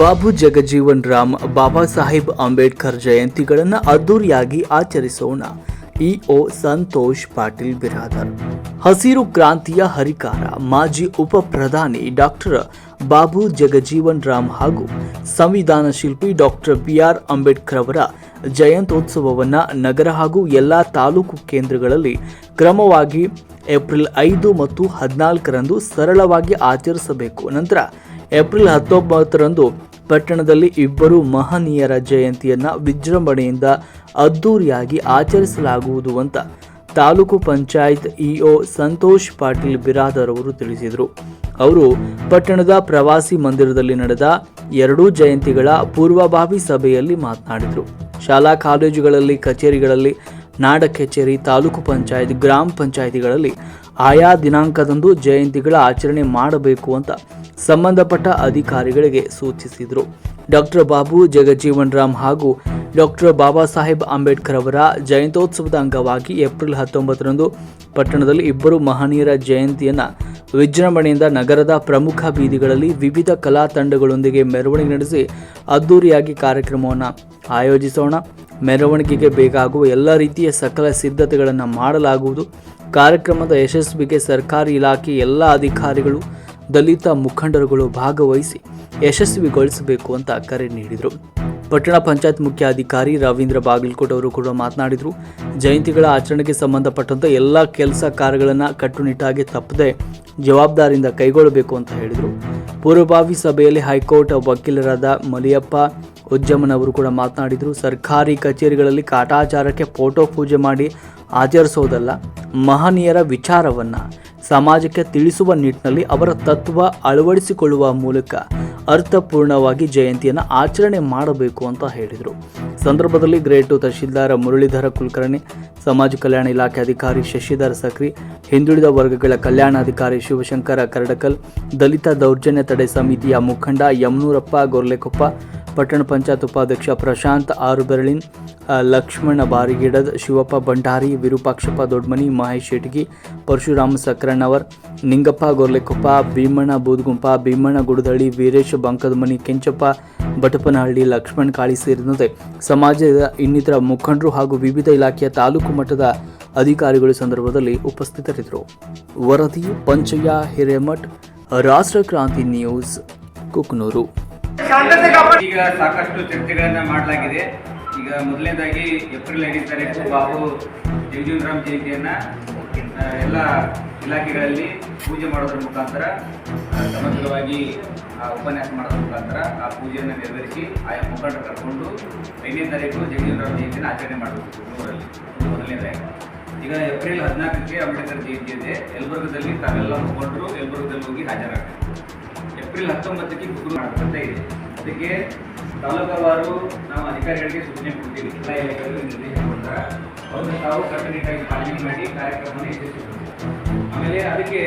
ಬಾಬು ಜಗಜೀವನ್ ರಾಮ್, ಬಾಬಾ ಸಾಹೇಬ್ ಅಂಬೇಡ್ಕರ್ ಜಯಂತಿಗಳನ್ನು ಅದ್ದೂರಿಯಾಗಿ ಆಚರಿಸೋಣ. ಇಒ ಸಂತೋಷ್ ಪಾಟೀಲ್ ಬಿರಾದರ್. ಹಸಿರು ಕ್ರಾಂತಿಯ ಹರಿಕಾರ, ಮಾಜಿ ಉಪ ಪ್ರಧಾನಿ ಡಾಕ್ಟರ್ ಬಾಬು ಜಗಜೀವನ್ ರಾಮ್ ಹಾಗೂ ಸಂವಿಧಾನ ಶಿಲ್ಪಿ ಡಾಕ್ಟರ್ ಬಿ ಆರ್ ಅಂಬೇಡ್ಕರ್ ಅವರ ಜಯಂತ್ಯೋತ್ಸವವನ್ನು ನಗರ ಹಾಗೂ ಎಲ್ಲ ತಾಲೂಕು ಕೇಂದ್ರಗಳಲ್ಲಿ ಕ್ರಮವಾಗಿ ಏಪ್ರಿಲ್ ಐದು ಮತ್ತು ಹದಿನಾಲ್ಕರಂದು ಸರಳವಾಗಿ ಆಚರಿಸಬೇಕು. ನಂತರ ಏಪ್ರಿಲ್ ಹತ್ತೊಂಬತ್ತರಂದು ಪಟ್ಟಣದಲ್ಲಿ ಇಬ್ಬರು ಮಹನೀಯರ ಜಯಂತಿಯನ್ನ ವಿಜೃಂಭಣೆಯಿಂದ ಅದ್ದೂರಿಯಾಗಿ ಆಚರಿಸಲಾಗುವುದು ಅಂತ ತಾಲೂಕು ಪಂಚಾಯತ್ ಇಒ ಸಂತೋಷ್ ಪಾಟೀಲ್ ಬಿರಾದರ್ ಅವರು ತಿಳಿಸಿದರು. ಅವರು ಪಟ್ಟಣದ ಪ್ರವಾಸಿ ಮಂದಿರದಲ್ಲಿ ನಡೆದ ಎರಡೂ ಜಯಂತಿಗಳ ಪೂರ್ವಭಾವಿ ಸಭೆಯಲ್ಲಿ ಮಾತನಾಡಿದರು. ಶಾಲಾ ಕಾಲೇಜುಗಳಲ್ಲಿ, ಕಚೇರಿಗಳಲ್ಲಿ, ನಾಡ ಕಚೇರಿ, ತಾಲೂಕು ಪಂಚಾಯತ್, ಗ್ರಾಮ ಪಂಚಾಯಿತಿಗಳಲ್ಲಿ ಆಯಾ ದಿನಾಂಕದಂದು ಜಯಂತಿಗಳ ಆಚರಣೆ ಮಾಡಬೇಕು ಅಂತ ಸಂಬಂಧಪಟ್ಟ ಅಧಿಕಾರಿಗಳಿಗೆ ಸೂಚಿಸಿದರು. ಡಾಕ್ಟರ್ ಬಾಬು ಜಗಜೀವನ್ ರಾಮ್ ಹಾಗೂ ಡಾಕ್ಟರ್ ಬಾಬಾ ಸಾಹೇಬ್ ಅಂಬೇಡ್ಕರ್ ಅವರ ಜಯಂತ್ಯೋತ್ಸವದ ಅಂಗವಾಗಿ ಏಪ್ರಿಲ್ ಹತ್ತೊಂಬತ್ತರಂದು ಪಟ್ಟಣದಲ್ಲಿ ಇಬ್ಬರು ಮಹನೀಯರ ಜಯಂತಿಯನ್ನು ವಿಜೃಂಭಣೆಯಿಂದ ನಗರದ ಪ್ರಮುಖ ಬೀದಿಗಳಲ್ಲಿ ವಿವಿಧ ಕಲಾ ತಂಡಗಳೊಂದಿಗೆ ಮೆರವಣಿಗೆ ನಡೆಸಿ ಅದ್ದೂರಿಯಾಗಿ ಕಾರ್ಯಕ್ರಮವನ್ನು ಆಯೋಜಿಸೋಣ. ಮೆರವಣಿಗೆಗೆ ಬೇಕಾಗುವ ಎಲ್ಲ ರೀತಿಯ ಸಕಲ ಸಿದ್ಧತೆಗಳನ್ನು ಮಾಡಲಾಗುವುದು. ಕಾರ್ಯಕ್ರಮದ ಯಶಸ್ವಿಗೆ ಸರ್ಕಾರಿ ಇಲಾಖೆ ಎಲ್ಲ ಅಧಿಕಾರಿಗಳು, ದಲಿತ ಮುಖಂಡರುಗಳು ಭಾಗವಹಿಸಿ ಯಶಸ್ವಿಗೊಳಿಸಬೇಕು ಅಂತ ಕರೆ ನೀಡಿದರು. ಪಟ್ಟಣ ಪಂಚಾಯತ್ ಮುಖ್ಯಾಧಿಕಾರಿ ರವೀಂದ್ರ ಬಾಗಲಕೋಟ್ ಅವರು ಕೂಡ ಮಾತನಾಡಿದರು. ಜಯಂತಿಗಳ ಆಚರಣೆಗೆ ಸಂಬಂಧಪಟ್ಟಂತೆ ಎಲ್ಲ ಕೆಲಸ ಕಾರ್ಯಗಳನ್ನು ಕಟ್ಟುನಿಟ್ಟಾಗಿ ತಪ್ಪದೆ ಜವಾಬ್ದಾರಿಯಿಂದ ಕೈಗೊಳ್ಳಬೇಕು ಅಂತ ಹೇಳಿದರು. ಪೂರ್ವಭಾವಿ ಸಭೆಯಲ್ಲಿ ಹೈಕೋರ್ಟ್ ವಕೀಲರಾದ ಮಲಿಯಪ್ಪ ಉಜ್ಜಮ್ಮನ್ ಅವರು ಕೂಡ ಮಾತನಾಡಿದರು. ಸರ್ಕಾರಿ ಕಚೇರಿಗಳಲ್ಲಿ ಕಾಟಾಚಾರಕ್ಕೆ ಫೋಟೋ ಪೂಜೆ ಮಾಡಿ ಆಚರಿಸೋದಲ್ಲ ಮಹನೀಯರ ವಿಚಾರವನ್ನು ಸಮಾಜಕ್ಕೆ ತಿಳಿಸುವ ನಿಟ್ಟಿನಲ್ಲಿ ಅವರ ತತ್ವ ಅಳವಡಿಸಿಕೊಳ್ಳುವ ಮೂಲಕ ಅರ್ಥಪೂರ್ಣವಾಗಿ ಜಯಂತಿಯನ್ನು ಆಚರಣೆ ಮಾಡಬೇಕು ಅಂತ ಹೇಳಿದರು. ಸಂದರ್ಭದಲ್ಲಿ ಗ್ರೇಟು ತಹಶೀಲ್ದಾರ ಮುರಳೀಧರ ಕುಲಕರ್ಣಿ, ಸಮಾಜ ಕಲ್ಯಾಣ ಇಲಾಖೆ ಅಧಿಕಾರಿ ಶಶಿಧರ್ ಸಕ್ರಿ, ಹಿಂದುಳಿದ ವರ್ಗಗಳ ಕಲ್ಯಾಣಾಧಿಕಾರಿ ಶಿವಶಂಕರ ಕರಡಕಲ್, ದಲಿತ ದೌರ್ಜನ್ಯ ತಡೆ ಸಮಿತಿಯ ಮುಖಂಡ ಯಮನೂರಪ್ಪ ಗೊರ್ಲೆಕೊಪ್ಪ, ಪಟ್ಟಣ ಪಂಚಾಯತ್ ಉಪಾಧ್ಯಕ್ಷ ಪ್ರಶಾಂತ್ ಆರುಬೆರಳಿನ್ ಲಕ್ಷ್ಮಣ ಬಾರಿಗಿಡದ್ ಶಿವಪ್ಪ ಭಂಡಾರಿ, ವಿರೂಪಾಕ್ಷಪ್ಪ ದೊಡ್ಡಮನಿ ಮಹೇಶ್ ಶೆಟ್ಗಿ ಪರಶುರಾಮ ಸಕ್ರಣ್ಣವರ್ ನಿಂಗಪ್ಪ ಗೊರ್ಲೆಕೊಪ್ಪ, ಭೀಮಣ್ಣ ಬೂದ್ಗುಂಪ, ಭೀಮಣ್ಣ ಗುಡದಳ್ಳಿ, ವೀರೇಶ್ ಬಂಕದಮನಿ, ಕೆಂಚಪ್ಪ ಬಟಪನಹಳ್ಳಿ ಲಕ್ಷ್ಮಣ್ ಕಾಳಿ ಸೇರಿದಂತೆ ಸಮಾಜದ ಇನ್ನಿತರ ಮುಖಂಡರು ಹಾಗೂ ವಿವಿಧ ಇಲಾಖೆಯ ತಾಲೂಕು ಮಟ್ಟದ ಅಧಿಕಾರಿಗಳು ಸಂದರ್ಭದಲ್ಲಿ ಉಪಸ್ಥಿತರಿದ್ದರು. ವರದಿ, ಪಂಚಯ್ಯ, ಹಿರೇಮಠ್, ರಾಷ್ಟ್ರ ಕ್ರಾಂತಿ ನ್ಯೂಸ್, ಕುಕ್ನೂರು. ಈಗ ಸಾಕಷ್ಟು ಚರ್ಚೆಗಳನ್ನ ಮಾಡಲಾಗಿದೆ. ಈಗ ಮೊದಲನೇದಾಗಿ ಏಪ್ರಿಲ್ ಐದನೇ ತಾರೀಕು ಬಾಬು ಜಗಜೀವನರಾಮ್ ಜಯಂತಿಯನ್ನ ಎಲ್ಲ ಇಲಾಖೆಗಳಲ್ಲಿ ಪೂಜೆ ಮಾಡೋದ್ರ ಮುಖಾಂತರ ಸಮಗ್ರವಾಗಿ ಆ ಉಪನ್ಯಾಸ ಮಾಡೋದ್ರ ಮುಖಾಂತರ ಆ ಪೂಜೆಯನ್ನು ನೆರವೇರಿಸಿ ಆಯಾ ಮುಖಂಡರು ಕರ್ಕೊಂಡು ಐದನೇ ತಾರೀಕು ಜಗಜೀವನರಾಮ್ ಜಯಂತಿಯನ್ನು ಆಚರಣೆ ಮಾಡಬೇಕು ಊರಲ್ಲಿ ಮೊದಲನೇದಾಗಿ ಈಗ ಏಪ್ರಿಲ್ ಹದಿನಾಲ್ಕಕ್ಕೆ ಅಂಬೇಡ್ಕರ್ ಜಯಂತಿ ಇದೆ. ಯಲಬುರ್ಗದಲ್ಲಿ ತಾವೆಲ್ಲ ಮುಖಂಡರು, ಯಲಬುರ್ಗದಲ್ಲಿ ಹೋಗಿ ಹಾಜರಾಗಬೇಕು. ಏಪ್ರಿಲ್ ಹತ್ತೊಂಬತ್ತಕ್ಕೆ ಗುರು ಮಾಡಬೇಕಂತ ಇದೆ. ಅದಕ್ಕೆ ತಾಲೂಕವಾರು ನಾವು ಅಧಿಕಾರಿಗಳಿಗೆ ಸೂಚನೆ ಕೊಡ್ತೀವಿ. ಎಲ್ಲ ಇಲಾಖೆಗಳು ನಿರ್ದೇಶನ ಕೊಡ್ತಾರೆ ಅವ್ರನ್ನ ತಾವು ಕಟ್ಟುನಿಟ್ಟಾಗಿ ಪಾಲನೆ ಮಾಡಿ ಕಾರ್ಯಕ್ರಮವನ್ನು ಯಶಸ್ವಿಗೊಳಿಸ್ತೀವಿ ಆಮೇಲೆ ಅದಕ್ಕೆ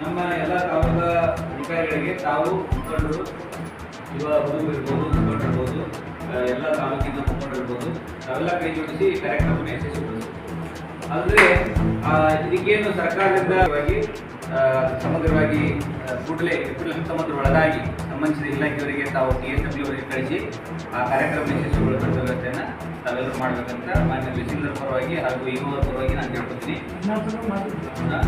ನಮ್ಮ ಎಲ್ಲ ತಾಲೂಕಾ ಅಧಿಕಾರಿಗಳಿಗೆ ತಾವು ಮುಖಂಡರು ಯುವ ಹುಡುಗರು ಇರ್ಬೋದು ಮುಖಂಡರು ಇರ್ಬೋದು ಆ, ಎಲ್ಲ ತಾಲೂಕಿನ ಮುಖಂಡರು ಇರ್ಬೋದು ತಾವೆಲ್ಲ ಕೈ ಜೋಡಿಸಿ ಈ ಕಾರ್ಯಕ್ರಮವನ್ನು ಯಶಸ್ವಿಗೊಳಿಸ್ತೀವಿ ಅಂದ್ರೆ ಇದಕ್ಕೇನು ಸರ್ಕಾರದಿಂದ ವಾಗಿ, ಆ, ಸಮಗ್ರವಾಗಿ ಕೂಡಲೇ ಕೂಡಲೇ ಹತ್ತೊಂಬತ್ತರ ಒಳಗಾಗಿ ಸಂಬಂಧಿಸಿದ ಇಲಾಖೆಯವರಿಗೆ ತಾವು ಕೆ ಎಸ್ ಡಬ್ಲ್ಯೂ ಅವರಿಗೆ ಕಳಿಸಿ ಆ ಕಾರ್ಯಕ್ರಮ ಯಶಸ್ವಿಗೊಳಿಸುವ ವ್ಯವಸ್ಥೆಯನ್ನು ತಾವೆಲ್ಲರೂ ಮಾಡಬೇಕಂತ ಮಾನ್ಯ ತಹಸೀಲ್ದಾರ್ ಪರವಾಗಿ ಹಾಗೂ ಯುವರ ಪರವಾಗಿ ನಾನು ಕೇಳ್ಕೊತೀನಿ. ಆ?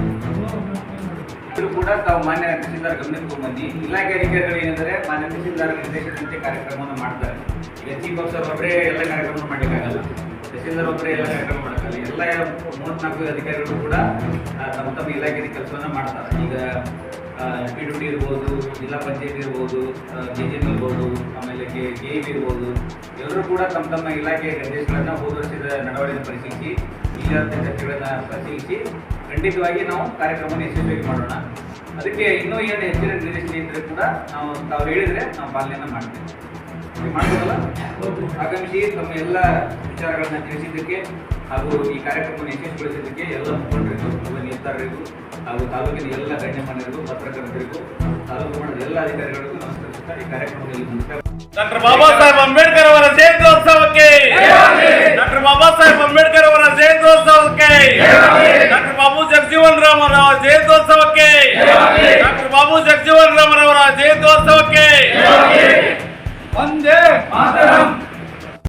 ಇದ್ರು ಕೂಡ ತಾವು ಮಾನ್ಯ ತಹಸೀಲ್ದಾರ್ ಗಮನಕ್ಕೆ ಬಂದು ಇಲಾಖೆ ಅಧಿಕಾರಿಗಳು ಏನಂದ್ರೆ ಮಾನ್ಯ ತಹಸೀಲ್ದಾರ್ ನಿರ್ದೇಶನದಂತೆ ಕಾರ್ಯಕ್ರಮವನ್ನು ಮಾಡ್ತಾರೆ. ಈಗ ಚೀಫ್ ಆಫೀಸರ್ ಒಬ್ಬರೇ ಎಲ್ಲ ಕಾರ್ಯಕ್ರಮ ಮಾಡಲಿಕ್ಕಾಗಲ್ಲ. ತಹಸೀಲ್ದಾರ್ ಒಬ್ಬರೇ ಎಲ್ಲ ಕಾರ್ಯಕ್ರಮ ಎಲ್ಲ ಮೂವತ್ನಾಲ್ಕು ಅಧಿಕಾರಿಗಳು ಕೂಡ ತಮ್ಮ ತಮ್ಮ ಇಲಾಖೆಯಲ್ಲಿ ಕೆಲಸವನ್ನು ಮಾಡ್ತಾರೆ. ಈಗ ಪಿ ಡಿ ಇರ್ಬೋದು, ಜಿಲ್ಲಾ ಪಂಚಾಯತ್ ಇರ್ಬೋದು ಕೆ ಜಿ ಎಂ ಇರ್ಬೋದು, ಆಮೇಲೆ ಕೆ ಇ ಇರ್ಬೋದು, ಎಲ್ಲರೂ ಕೂಡ ತಮ್ಮ ತಮ್ಮ ಇಲಾಖೆಯ ನಿರ್ದೇಶನಗಳನ್ನು ಹೋದ ವರ್ಷದ ಪರಿಶೀಲಿಸಿ ಈಗಾದ ಚರ್ಚೆಗಳನ್ನು ಪರಿಶೀಲಿಸಿ, ಖಂಡಿತವಾಗಿ ನಾವು ಕಾರ್ಯಕ್ರಮವನ್ನು ಯಶಸ್ವಿಯಾಗಿ ಮಾಡೋಣ. ಅದಕ್ಕೆ ಇನ್ನೂ ಏನು ಹೆಚ್ಚಿನ ನಿರ್ದೇಶನ ಇದ್ದರೆ ಕೂಡ ನಾವು ತಾವು ಹೇಳಿದರೆ ನಾವು ಪಾಲನೆಯನ್ನು ಮಾಡ್ತೇವೆ. ಇದು ಮಾಡ್ಬೋದಲ್ಲ ಆಗಮಿಸಿ ತಮ್ಮ ಎಲ್ಲ ವಿಚಾರಗಳನ್ನು ತಿಳಿಸಿದ್ದಕ್ಕೆ ಹಾಗೂ ಈ ಕಾರ್ಯಕ್ರಮವನ್ನು ಯಶಸ್ವಿಗೊಳಿಸಿದ್ದಕ್ಕೆ ಎಲ್ಲ ಮುಖಂಡರಿಗೂ ಯುವ ನಿರ್ಧಾರರಿಗೂ ಹಾಗೂ ತಾಲೂಕಿನ ಎಲ್ಲ ಗಣ್ಯಮಾನ್ಯರಿಗೂ ಪತ್ರಕರ್ತರಿಗೂ ತಾಲೂಕು ಮಟ್ಟದ ಎಲ್ಲ ಅಧಿಕಾರಿಗಳಿಗೂ ನಮಸ್ಕರಿಸುತ್ತಾ ಈ ಕಾರ್ಯಕ್ರಮದಲ್ಲಿ ಡಾಕ್ಟರ್ ಬಾಬಾ ಸಾಹೇಬ್ ಅಂಬೇಡ್ಕರ್ ಅವರ ಜಯಂತ್ಯೋತ್ಸವಕ್ಕೆ! ಡಾಕ್ಟರ್ ಬಾಬಾ ಸಾಹೇಬ್ ಅಂಬೇಡ್ಕರ್ ಅವರ ಜಯಂತ್ಯೋತ್ಸವಕ್ಕೆ! ಡಾಕ್ಟರ್ ಬಾಬು ಜಗಜೀವನ್ ರಾಮ್ ಅವರ ಜಯಂತ್ಯೋತ್ಸವಕ್ಕೆ ಡಾಕ್ಟರ್ ಬಾಬು ಜಗಜೀವನ್ ರಾಮ್ ಅವರ ಜಯಂತ್ಯೋತ್ಸವಕ್ಕೆ 원대 마다람